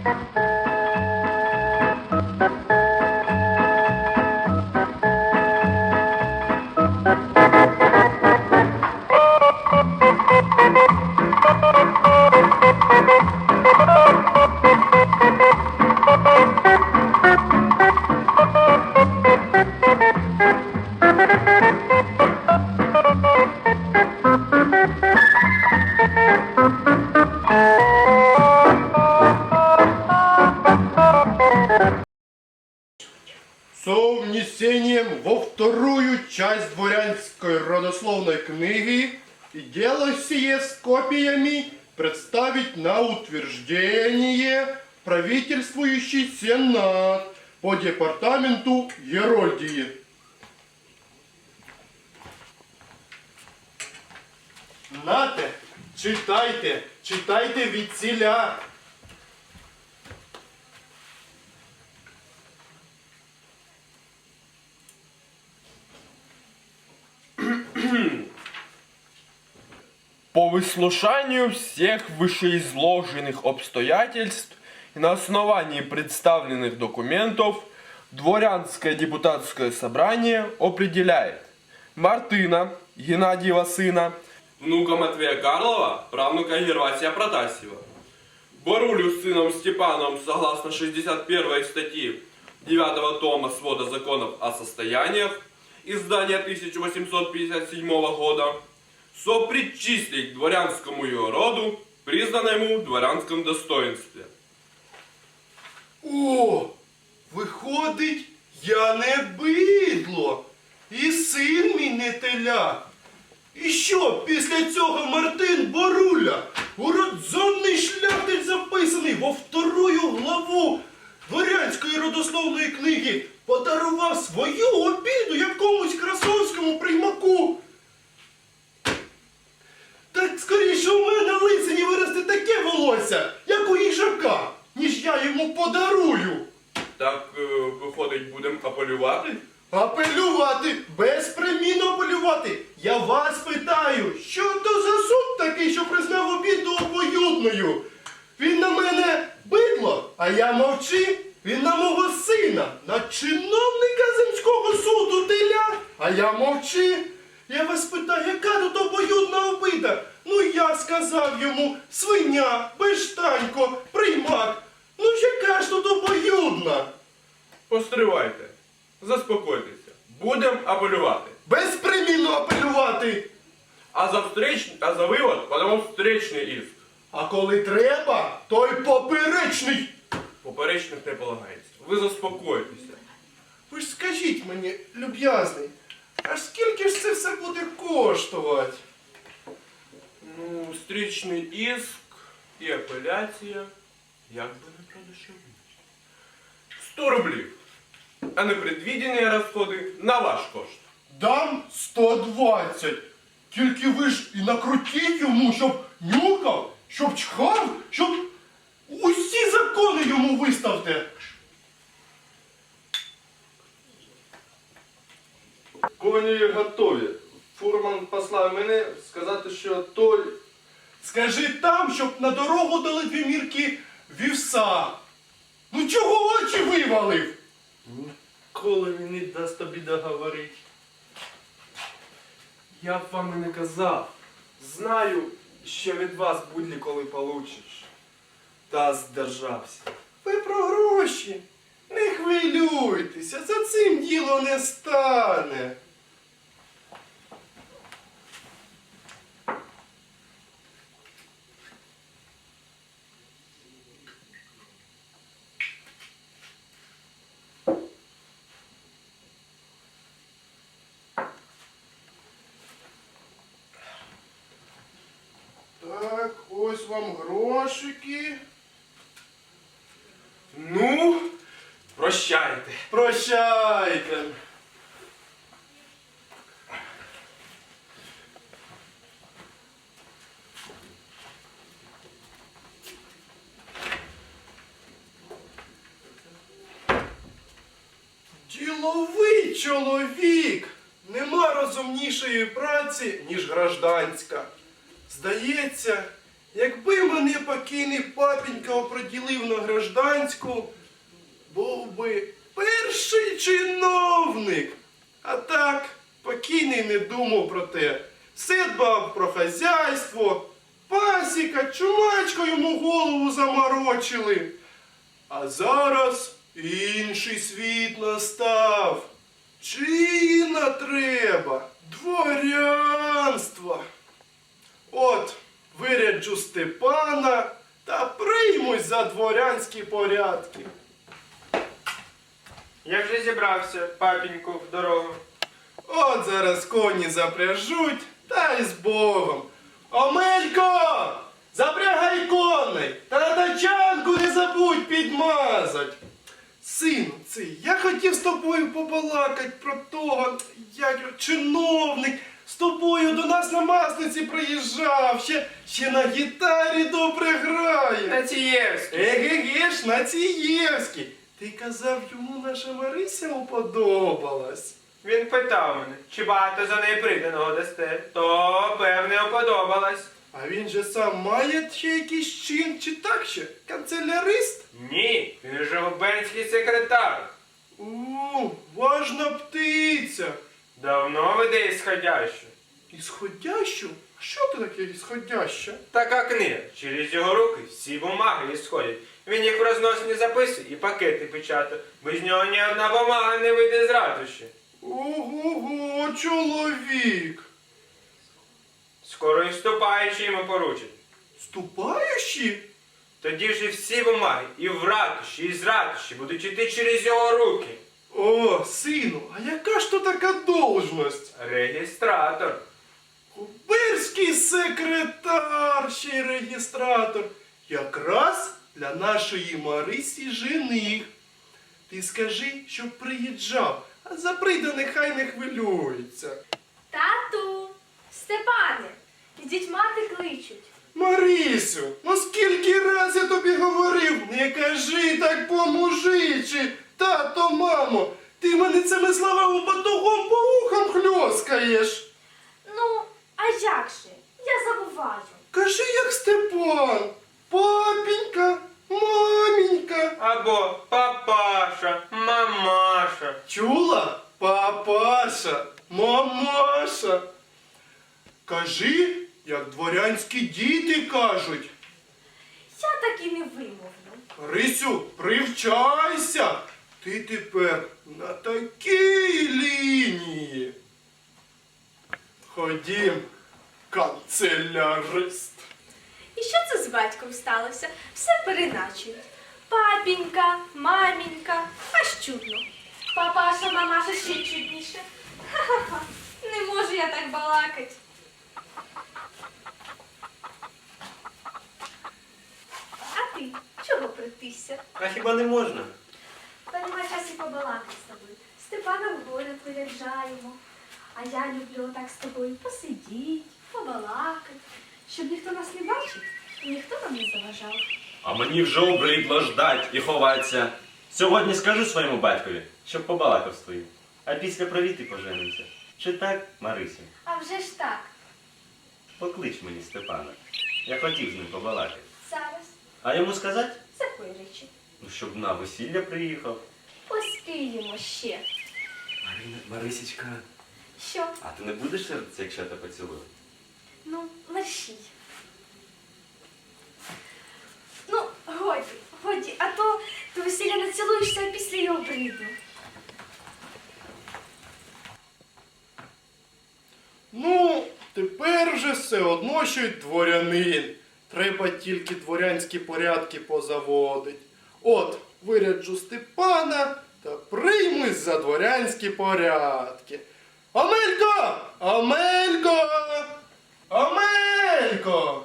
Música Нате, читайте, читайте від. По выслушанию всех вышеизложенных обстоятельств и на основании представленных документов Дворянское депутатское собрание определяет Мартына Геннадьева сына, внука Матвея Карлова, правнука Гервасия Протасьева, Борулю с сыном Степаном согласно 61 статьи 9 тома свода законов о состояниях, издания 1857 года, сопричислить к дворянскому ее роду, признанному в дворянском достоинстве. О, виходить, я не бидло, і син мій не теля. І що після цього Мартин Боруля, уродзонний шляхтич записаний во вторую главу дворянської родословної книги, подарував свою обіду якомусь красовському приймаку. Так скоріше у мене лисині виросте таке волосся, як у їжака, ніж я йому подарую. Так, е, виходить, будемо апелювати? Апелювати, безпримінно апелювати. Я вас питаю, що то за суд такий, що признав обіду обоюдною? Він на мене бидло, а я мовчи. Він на мого сина, на чиновника земського суду теля, а я мовчи. Я вас питаю, яка тут обоюдна обида? Ну я сказав йому свиня, бештанько, приймак. Ну ж яка ж тут обоюдна? Постривайте, заспокойтеся. Будемо апелювати. Безпримінно апелювати. А за, встреч... а за вивод подамо встречний іск. А коли треба, то й поперечний. Поперечних не полагається. Ви заспокойтеся. Ви ж скажіть мені, люб'язний, а скільки ж це все буде коштувати? Ну, встречний іск і апеляція. Як би не продешевити? 100 рублів. А непредвідені розходи на ваш кошт. Дам 120. Тільки ви ж і накрутіть йому, щоб нюхав, щоб чхав, щоб усі закони йому виставте. Коні готові. Фурман послав мене сказати, що той. Скажи там, щоб на дорогу дали дві мірки вівса. Ну чого очі вивалив? Коли він не дасть тобі договорити. Я б вам і не казав. Знаю, що від вас будь коли получиш. Та здержався. Ви про гроші. Не хвилюйтеся, за цим діло не стане. Вам грошики. Ну, прощайте. Прощайте. Діловий чоловік. Нема розумнішої праці, ніж гражданська. Здається, якби мене покійний папінька оприділив на гражданську, був би перший чиновник. А так, покійний не думав про те. Все дбав про хазяйство, пасіка, чумачко йому голову заморочили. А зараз інший світ настав. Чина треба, дворянства. От, виряджу Степана та приймусь за дворянські порядки. Я вже зібрався, папіньку, в дорогу. От зараз коні запряжуть, та й з Богом. Омелько! Запрягай коней! Та на тачанку не забудь підмазать. Сину, цей, я хотів з тобою побалакать про того, як чиновник з тобою до нас на масниці приїжджав, ще, ще на гітарі добре грає. Націєвський. Еге ж, Націєвський. Ти казав, йому наша Марися уподобалась. Він питав мене, чи багато за неї приданого дасте, то певне оподобалось. А він же сам має ще якийсь чин, чи так ще? Канцелярист? Ні, він же губернський секретар. У, важна птиця. Давно веде ісходящу. Ісходящу? А що ти таке ісходяща? Така книга. Через його руки всі бумаги ісходять. Він їх в розносні записує і пакети печатає. Без нього ні одна бумага не вийде з ратуші. Ого, чоловік. Скоро і вступаючи йому поручить. Ступаючи? Тоді вже всі бумаги і в ратуші, і з ратуші будуть іти через його руки. О, сину, а яка ж то така должность? Реєстратор. Губерський секретар, ще й реєстратор. Якраз для нашої Марисі жених. Ти скажи, щоб приїжджав, а за прийде нехай не хвилюється. Тату, Степане, ідіть мати кличуть. Марисю, ну скільки раз я тобі говорив, не кажи так по-мужичі, тато, мамо, ти мене цими словами батогом по ухам хльоскаєш. Ну, а як же? Я забуваю. Кажи, як Степан, папінька, мамінька. Або папаша, мамаша. Чула? Папаша, мамаша. Кажи, як дворянські діти кажуть. Я так і не вимовлю. Рисю, привчайся. Ти тепер на такій лінії. Ходім, канцелярист. І що це з батьком сталося? Все переначують. Папінька, мамінька, аж чудно. Папаша, мамаша ще чудніше. Ха-ха-ха, не можу я так балакать. А ти чого притисся? А хіба не можна? Та нема часу побалакати з тобою. Степана в город виряджаємо. А я люблю отак з тобою посидіть, побалакати, щоб ніхто нас не бачив і ніхто нам не заважав. А мені вже обридло ждать і ховатися. Сьогодні скажу своєму батькові, щоб побалакав з твоїм. А після провіти поженимося. Чи так, Марисю? А вже ж так, Поклич мені Степана. Я хотів з ним побалакати. зараз, А йому сказати? за речі. Ну, щоб на весілля приїхав. Поспіємо ще. Марина, Марисічка, Що? а ти не будеш сердитися, якщо я тебе поцілую? Ну, мерщій. Ну, годі, годі, а то до весілля націлуєшся, а після його прийду. Ну, тепер вже все одно, що й дворянин. Треба тільки дворянські порядки позаводить. От виряджу Степана та приймусь за дворянські порядки. Амелько! Амелько! Амелько!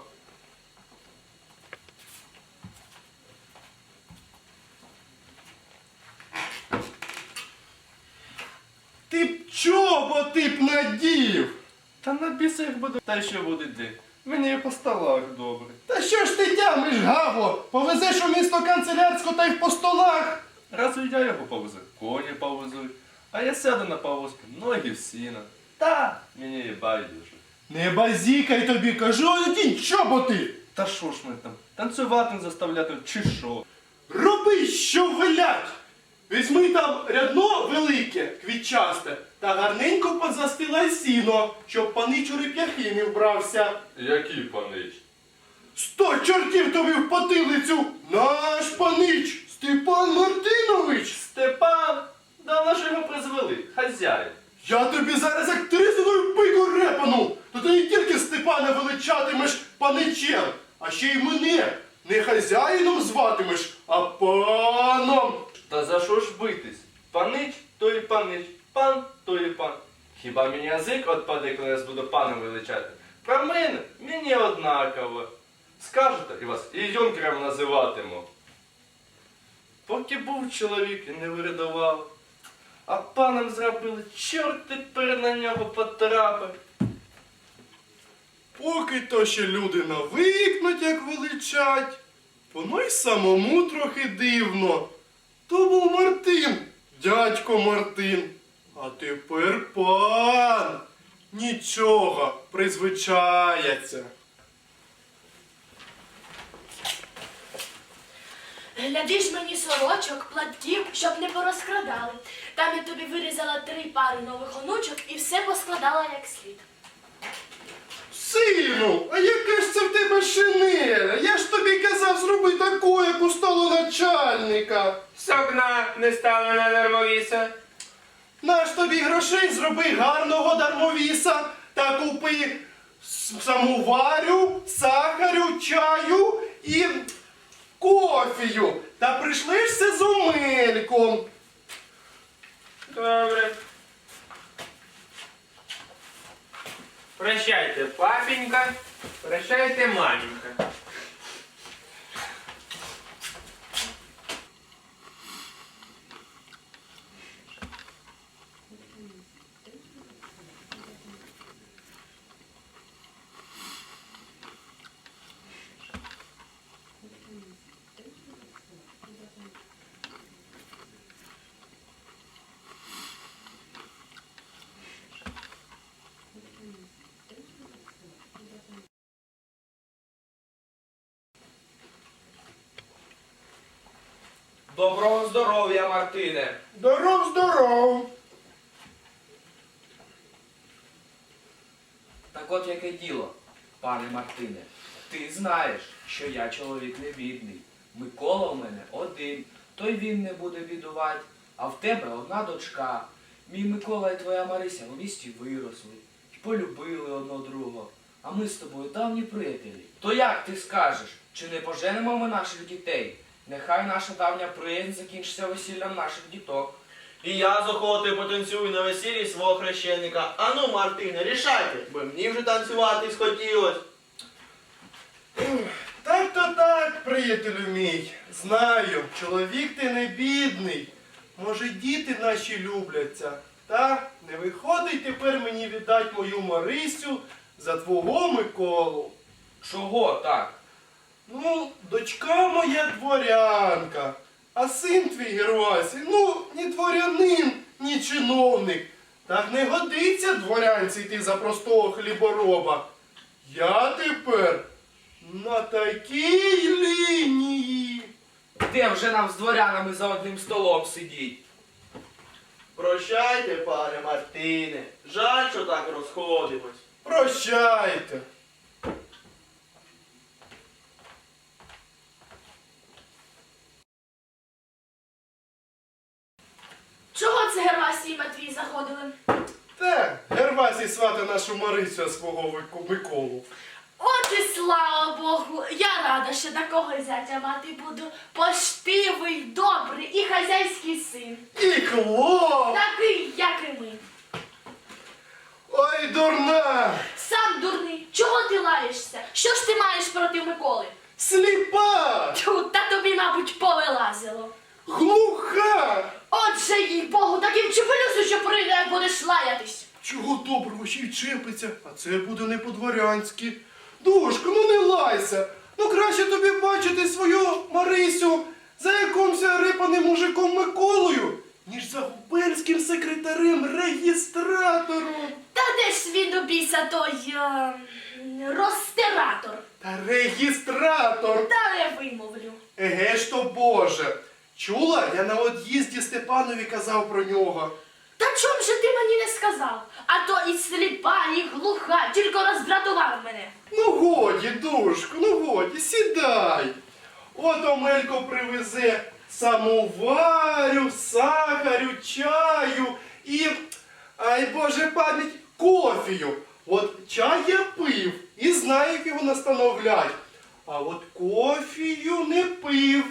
Ти б чоботи б надів? Та на бісах буде. Та й що буде йти. Мені і по столах добре. Та що ж ти тямиш, Гаво? Повезеш у місто канцелярську та й по столах. Разве я його повезу? Коні повезуть. А я сяду на повозку, ноги в сіно. Та мені і байдуже. Не базікай тобі, кажу, одінь чоботи. Та що ж ми там? Танцювати заставляти чи що? Роби, що велять. Візьми там рядно велике, квітчасте, та гарненько позастилай сіно, щоб панич у реп'яхи не вбрався. Який панич? Сто чортів тобі в потилицю! Наш панич! Степан Мартинович! Степан! Да на що його призвели? Хазяїн. Я тобі зараз як трисовою пику репану! То ти не тільки Степана величатимеш паничем, а ще й мене не хазяїном зватимеш, а паном! Та за що ж битись? Панич, то і панич, пан, то і пан. Хіба мені язик отпаде, коли я буду паном величати? Про мене мені однаково. Скажете, і вас і юнкером називатиму. Поки був чоловік і не вирядував, а паном зробили, чорт тепер на нього потрапив. Поки то ще люди навикнуть, як величать, воно й самому трохи дивно. То був Мартин, дядько Мартин. А тепер пан. Нічого, призвичається. Глядиш мені сорочок, платків, щоб не порозкрадали. Там я тобі вирізала три пари нових онучок і все поскладала як слід. Сину, а яка ж це в тебе шинеля? Я ж тобі казав зроби таку, як у столоначальника. Сокна не стало на дармовіса. Наш тобі грошей зроби гарного дармовіса та купи самоварю, сахарю, чаю і кофію. Та прийшлишся з умельком. Добре. Прощайте, папенька, прощайте, маменька. Доброго здоров'я, Мартине! Здоров, здоров. Так от яке діло, пане Мартине. Ти знаєш, що я чоловік не бідний. Микола в мене один, то й він не буде бідувати, а в тебе одна дочка. Мій Микола і твоя Марися у місті виросли і полюбили одно другого. А ми з тобою давні приятелі. То як ти скажеш, чи не поженемо ми наших дітей? Нехай наша давня приязнь закінчиться весіллям наших діток. І я з охотою потанцюю на весіллі свого хрещеника. Ану, Мартине, рішайте, бо мені вже танцювати схотілось. Так то так, приятелю мій. Знаю, чоловік ти не бідний. Може, діти наші любляться. Та не виходить тепер мені віддать мою Марисю за твого Миколу. Чого так? Ну, дочка моя дворянка, а син твій Гервасій, ну, ні дворянин, ні чиновник. Так не годиться дворянці йти за простого хлібороба. Я тепер на такій лінії. Де вже нам з дворянами за одним столом сидіть? Прощайте, пане Мартине. Жаль, що так розходимось. Прощайте. Чого це Гервасій і Матвій заходили? Те, Гервасій свата нашу Марисю, свого Миколу. От і слава Богу, я рада, що такого зятя мати буду. Поштивий, добрий і хазяйський син. І хлоп! Такий, як і ми. Ой, дурна! Сам дурний, чого ти лаєшся? Що ж ти маєш проти Миколи? Сліпа! Тьфу, та тобі, мабуть, повилазило. Глуха! Отже, їй Богу, таким чепелюсу, що прийде, як будеш лаятись. Чого доброго ще й чепиться, а це буде не по-дворянськи. Душко, ну не лайся. Ну краще тобі бачити свою Марисю за якомусь рипаним мужиком Миколою, ніж за губернським секретарем реєстратором. Та де ж він обійся той е, розтиратор? Та реєстратор. Та не вимовлю. Еге ж то Боже. Чула? Я на од'їзді Степанові казав про нього. Та чом же ти мені не сказав? А то і сліпа, і глуха, тільки роздратував мене. Ну годі, душку, ну годі, сідай. От Омелько привезе самоварю, сахарю, чаю і, ай Боже пам'ять, кофію. От чай я пив і знаю, як його настановлять. А от кофію не пив,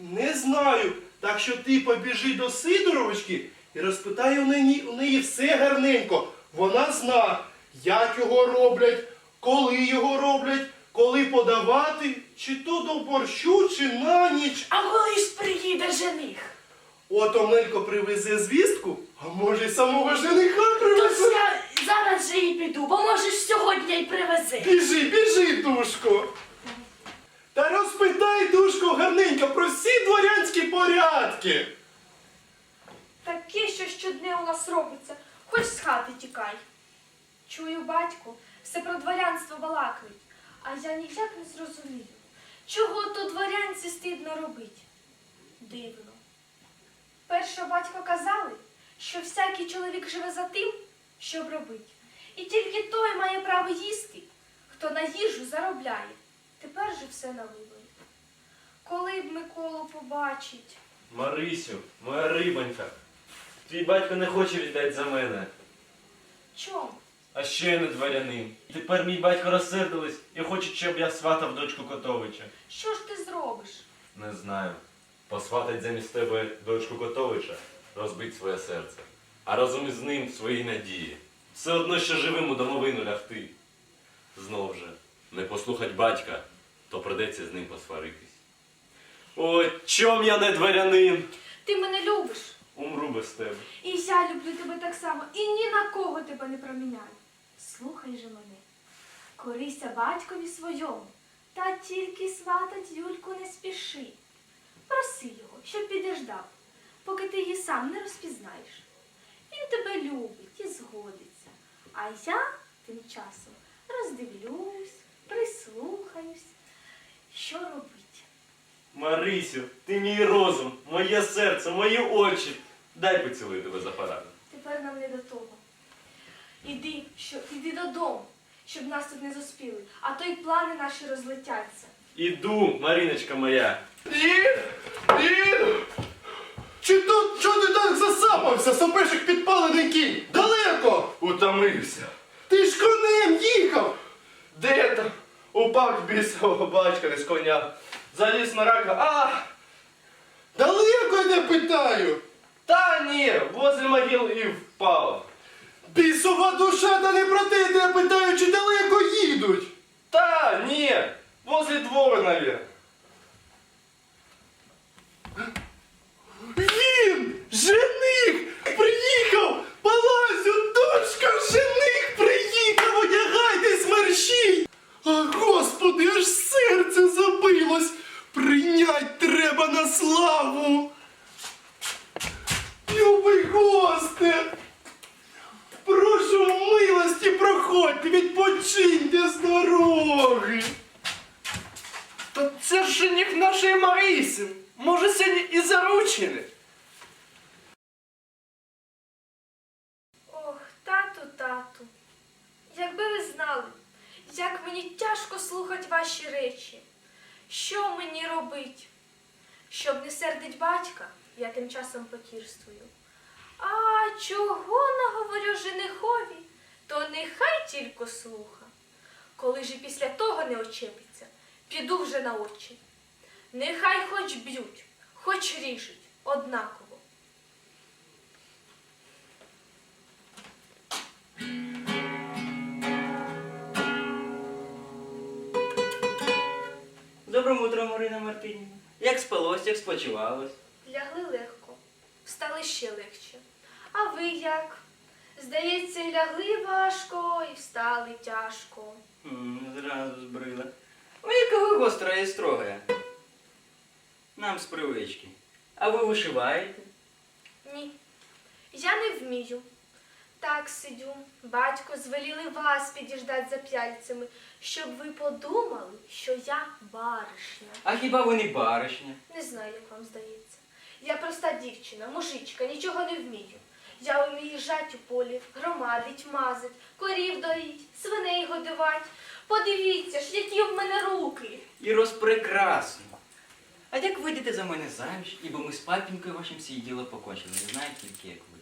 не знаю. Так що ти побіжи до Сидоровички і розпитай у неї, у неї все гарненько. Вона зна, як його роблять, коли його роблять, коли подавати, чи то до борщу, чи на ніч. А коли ж приїде жених? От Омелько привезе звістку, а може й самого жениха То привезе. ж я зараз же і піду, бо можеш сьогодні й привези. Біжи, біжи, душко. Та розпитай, душко, гарненько про всі дворянські порядки. Таке, що щодня у нас робиться, хоч з хати тікай. Чую, батьку, все про дворянство балакають, а я ніяк не зрозумію, чого то дворянці стидно робить. Дивно. Першо батько казали, що всякий чоловік живе за тим, щоб робить, і тільки той має право їсти, хто на їжу заробляє. Тепер же все на виборі. Коли б Миколу побачить. Марисю, моя рибонька. Твій батько не хоче віддати за мене. Чом? А ще я не дворянин. Тепер мій батько розсердились і хоче, щоб я сватав дочку Котовича. Що ж ти зробиш? Не знаю. Посватать замість тебе дочку Котовича, розбить своє серце. А разом із ним свої надії. Все одно, що живим у домовину лягти. Знов же, не послухать батька, то придеться з ним посваритись. Ой, чом я не дворянин? Ти мене любиш. Умру без тебе. І я люблю тебе так само, і ні на кого тебе не проміняю. Слухай же мене, корися батькові своєму, та тільки сватать Юльку не спіши. Проси його, щоб підождав, поки ти її сам не розпізнаєш. Він тебе любить і згодиться. А я тим часом роздивлюсь, прислухаюсь, що робить. Марисю, ти мій розум, моє серце, мої очі. Дай поцілую тебе за пораду. Тепер нам не до того. Іди, що, іди додому, щоб нас тут не зуспіли, а то й плани наші розлетяться. Іду, Маріночка моя. Дід! Дід! Чи тут чого ти так засапався, сопеш як підпалений кінь? Далеко! Утомився. Ти ж конем їхав! Де там? Упав бісового батька з коня. Заліз на рака. А! Далеко я не питаю! Та ні, возле могил і впав. Бісова душа, та не про те, я питаю, чи далеко їдуть! Та ні, возле двора, наверное. Він! Жених! Приїхав! Палазю, дочка, жених приїхав! Одягайтесь, мерщій! А відпочиньте з дороги! Та це ж жених нашої Марисі. Може, сьогодні і заручені. Ох, тату, тату, якби ви знали, як мені тяжко слухати ваші речі. Що мені робить? Щоб не сердить батька, я тим часом потірствую. А чого наговорю женихові, то нехай тільки слуха. Коли ж і після того не очепиться, піду вже на очі. Нехай хоч б'ють, хоч ріжуть, однаково. Доброго утра, Марина Мартинівна. Як спалось, як спочивалось? Лягли легко, встали ще легче. А ви як? Здається, і лягли важко, і встали тяжко. М, Зразу збрила. Ой, яка ви гостра і строга. Нам з привички. А ви вишиваєте? Ні, я не вмію. Так сидю. Батько звеліли вас підіждать за п'яльцями, щоб ви подумали, що я баришня. А хіба ви не баришня? Не знаю, як вам здається. Я проста дівчина, мужичка, нічого не вмію. Я вмію жать у полі, громадить, мазить, корів доїть, свиней годувати. Подивіться ж, які в мене руки. І розпрекрасно. А як вийдете за мене заміж, ібо ми з папінькою вашим всі діло покончили, не знаю тільки як ви.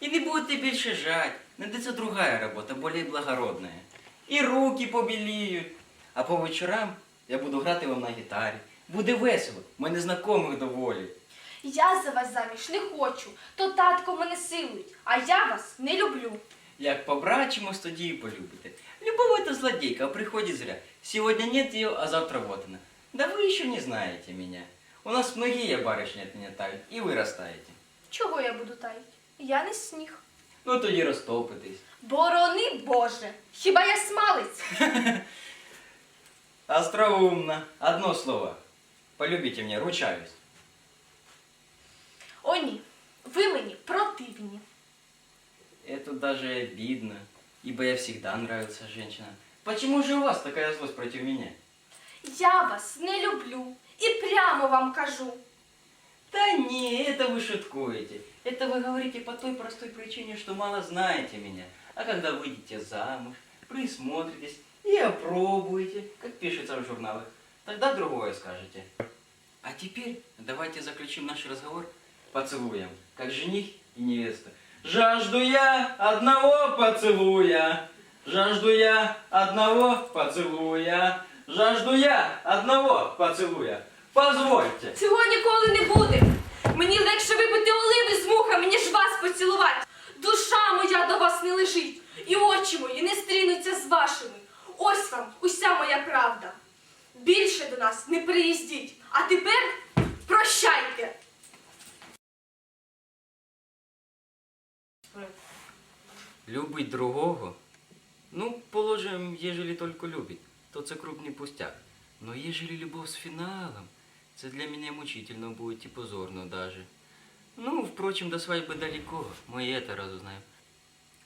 І не будете більше жать, найдеться другая робота, более благородная. І руки побіліють. А по вечорам я буду грати вам на гітарі. Буде весело, мене знайомих доволі. Я за вас заміж не хочу, то татко мене силують, а я вас не люблю. Як побрачимось, тоді і полюбите. Любовь это злодейка, а приходит зря. Сегодня нет ее, а завтра вот она. Да вы еще не знаете меня. У нас многие барышни от меня тают, и вы растаете. Чого я буду таїть? Я не сніг. Ну тоді розтопитесь. Борони Боже, хіба я смалець? Остроумно. Одно слово. Полюбите меня, ручаюсь. О ні, ви мені противні. Это даже обидно, ибо я всегда нравился женщинам. Почему же у вас такая злость против меня? Я вас не люблю і прямо вам кажу. Да не, это вы шуткуете. Это вы говорите по той простой причине, что мало знаете меня. А когда выйдете замуж, присмотритесь и опробуете, как пишется в журналах, тогда другое скажете. А теперь давайте заключим наш разговор поцелуем, как жених и невеста. Жажду я одного поцелуя, жажду я одного поцелуя, жажду я одного поцелуя. Позвольте. Цього ніколи не буде. Мені легше випити оливи з мухами, ніж вас поцілувати. Душа моя до вас не лежить, і очі мої не стрінуться з вашими. Ось вам уся моя правда. Більше до нас не приїздіть. А тепер прощайте. Любить другого? Ну, положим, ежели только любит, то це крупный пустяк. Но ежели любовь с финалом, це для меня мучительно будет и позорно даже. Ну, впрочем, до свадьбы далеко, мы и это разузнаем.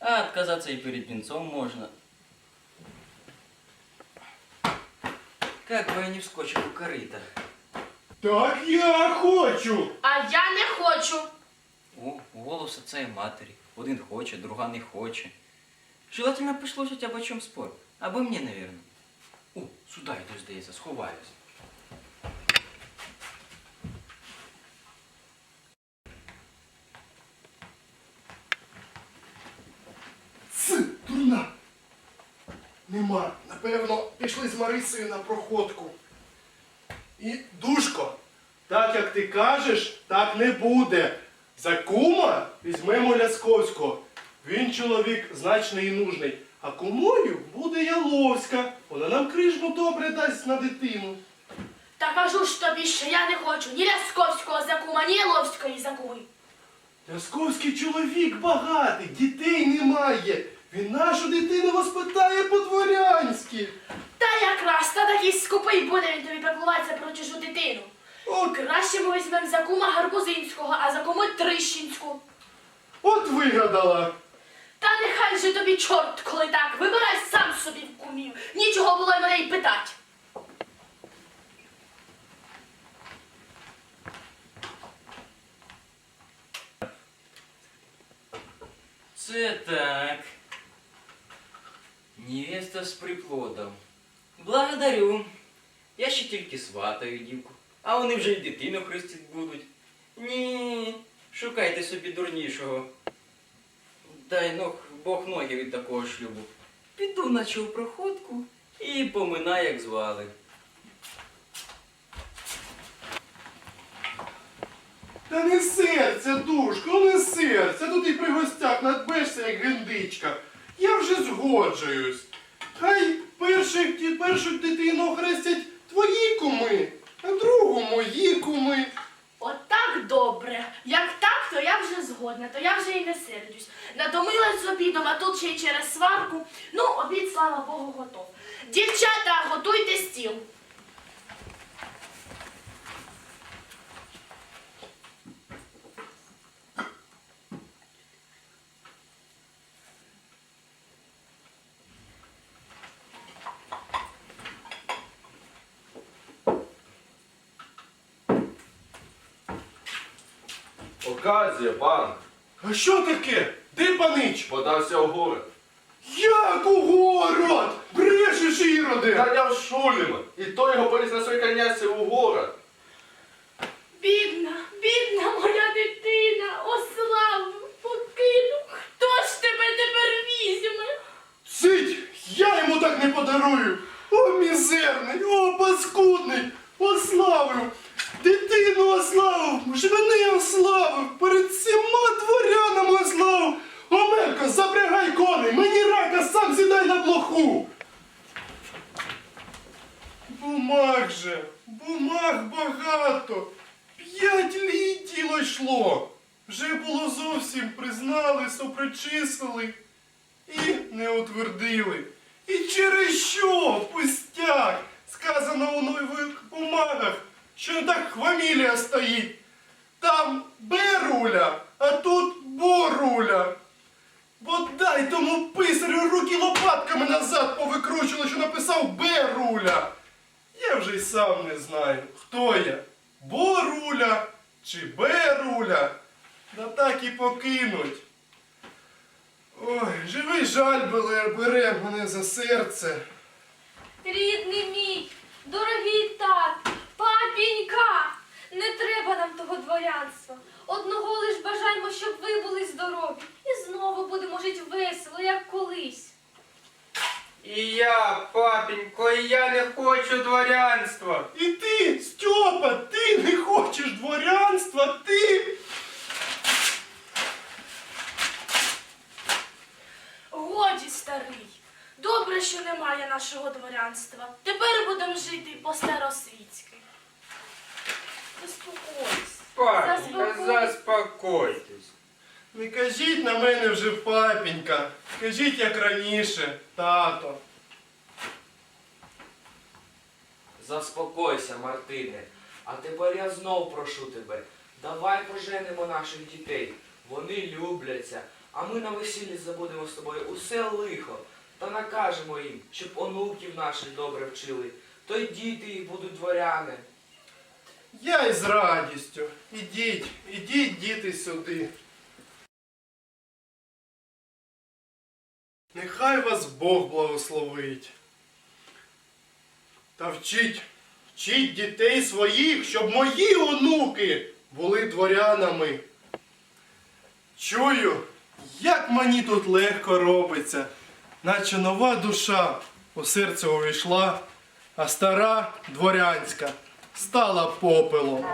А отказаться и перед венцом можно. Как бы я не вскочил у корыта. Так я хочу. А я не хочу. О, голос отца и матери. Один хоче, друга не хоче. Желательно послушать, об чем спор. Обо мне, наверное. О, сюда йду, здається, сховаюсь. Ц, дурна. Нема. Напевно, пішли з Марисою на проходку. І душко, так як ти кажеш, так не буде. За кума візьмемо Лясковського. Він чоловік значний і нужний. А кумою буде Яловська. Вона нам крижбу добре дасть на дитину. Та кажу ж тобі, що я не хочу ні Лясковського закума, ні Єловської закуми. Лясковський чоловік багатий, дітей немає. Він нашу дитину воспитає по-дворянськи. Та якраз та такий скупий буде він тобі пеклуватися про чужу дитину. От, Краще ми візьмемо закума Гарбузинського, а закуми Трищинську. от вигадала. Та нехай же тобі чорт, коли так. Вибирай сам собі в кумів. Нічого було й мене й питать. Це так. Невеста з приплодом. Благодарю. Я ще тільки сватаю дівку, а вони вже й дитину хрестить будуть. Ні, шукайте собі дурнішого. Дай ног, Бог ноги від такого шлюбу. Піду наче проходку і поминай, як звали. Та не серце, душко, не серце. Тут і при гостях надбешся, як гендичка. Я вже згоджуюсь. Хай перших, першу дитину хрестять твої куми, другу мої куми. От так добре. Як так, то я вже згодна. то я вже й не сердюсь. Натомилась з обідом, а тут ще й через сварку. Ну, обід, слава Богу, готов. Дівчата, готуйте стіл. Оказія, пан, А що таке? Де панич? подався в город. Як у город? Брешеш, іроди! Наняв Шуліма, і той його поліз на своїй коняці у город. Бідна, бідна моя дитина, ославу, покину. Хто ж тебе тепер візьме? Цить! Я йому так не подарую! О, мізерний, о, паскудний! Ославив! Дитину ославив! Ж мене ославив! Перед всіма дворянами ославив! Омелько, запрягай коней! Мені рака, сам сідай на блоху! Бумаг же! Бумаг багато! П'ять літ діло йшло! Зовсім признали, сопричислили і не утвердили. І через що пустяк сказано у нових бумагах, що так фамілія стоїть. Там Беруля, а тут Боруля. Бодай тому писарю руки лопатками назад повикручували, що написав Беруля. Я вже й сам не знаю, хто я. Боруля чи Беруля. Да так і покинуть. Ой, живий жаль бере, бере мене за серце. Рідний мій, дорогий тат, папінька, не треба нам того дворянства. Одного лиш бажаємо, щоб ви були здорові. І знову будемо жити весело, як колись. І я, папінько, і я не хочу дворянства. І ти, Стьопа, ти не хочеш дворянства, ти. Годі, старий. Добре, що немає нашого дворянства. Тепер будемо жити по-старосвітськи. Заспокойся. Папінька, Заспокойся. заспокойтесь. Не кажіть на мене вже папінька. Кажіть як раніше, тато. Заспокойся, Мартине. А тепер я знов прошу тебе, давай поженимо наших дітей. Вони любляться, а ми на весіллі забудемо з тобою усе лихо та накажемо їм, щоб онуків наших добре вчили. То й діти їх будуть дворяни. Я із радістю. Ідіть, ідіть, діти, сюди. Нехай вас Бог благословить. Та вчіть, вчіть дітей своїх, щоб мої онуки були дворянами. Чую, як мені тут легко робиться, наче нова душа у серце увійшла, а стара дворянська стала попелом.